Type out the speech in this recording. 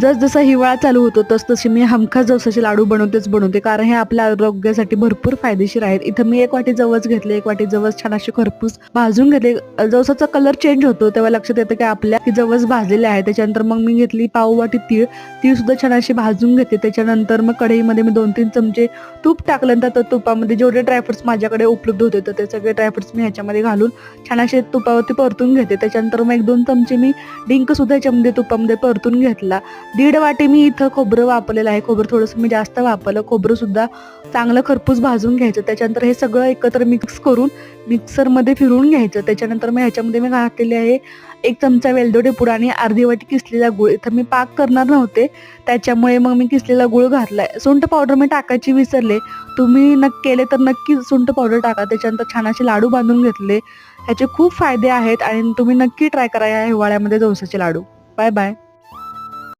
जसजसा हिवाळा चालू होतो तसतशी मी हमखास जवसाचे लाडू बनवतेच बनवते. कारण हे आपल्या आरोग्यासाठी भरपूर फायदेशीर आहेत. इथं मी एक वाटी जवस घेतले एक वाटी जवस छान असे खरपूस भाजून घेतले. जवसाचा कलर चेंज होतो तेव्हा लक्षात येतं की आपल्या की जवस भाजलेले आहे त्याच्यानंतर मग मी घेतली पाव वाटी तीळ. तीळ सुद्धा छान अशी भाजून घेते. त्याच्यानंतर मग कढईमध्ये मी दोन तीन चमचे तूप टाकल्यानंतर तर तुपामध्ये जेवढे ड्रायफ्रुट्स माझ्याकडे उपलब्ध होते तर ते सगळे ड्रायफ्रुट्स मी ह्याच्यामध्ये घालून छान असे तुपावरती परतून घेते. त्याच्यानंतर मग एक दोन चमचे मी डिंक सुद्धा ह्याच्यामध्ये तुपामध्ये परतून घेतला. दीड वाटी मी इथं खोबरं वापरलेलं आहे. खोबरं थोडंसं मी जास्त वापरलं. खोबरं सुद्धा चांगलं खरपूस भाजून घ्यायचं. त्याच्यानंतर हे सगळं एकत्र मिक्स करून मिक्सरमध्ये फिरवून घ्यायचं. त्याच्यानंतर मग ह्याच्यामध्ये मी घातलेले आहे एक चमचा वेलदोडे पुडा आणि अर्धी वाटी किसलेला गुळ. इथं मी पाक करणार नव्हते. त्याच्यामुळे मग मी किसलेला गुळ घातला आहे सुंठ पावडर मी टाकायची विसरले. तुम्ही नक्की केले तर नक्की सुंठ पावडर टाका. त्याच्यानंतर छान असे लाडू बांधून घेतले. ह्याचे खूप फायदे आहेत आणि तुम्ही नक्की ट्राय करा या हिवाळ्यामध्ये जवसाचे लाडू. Bye bye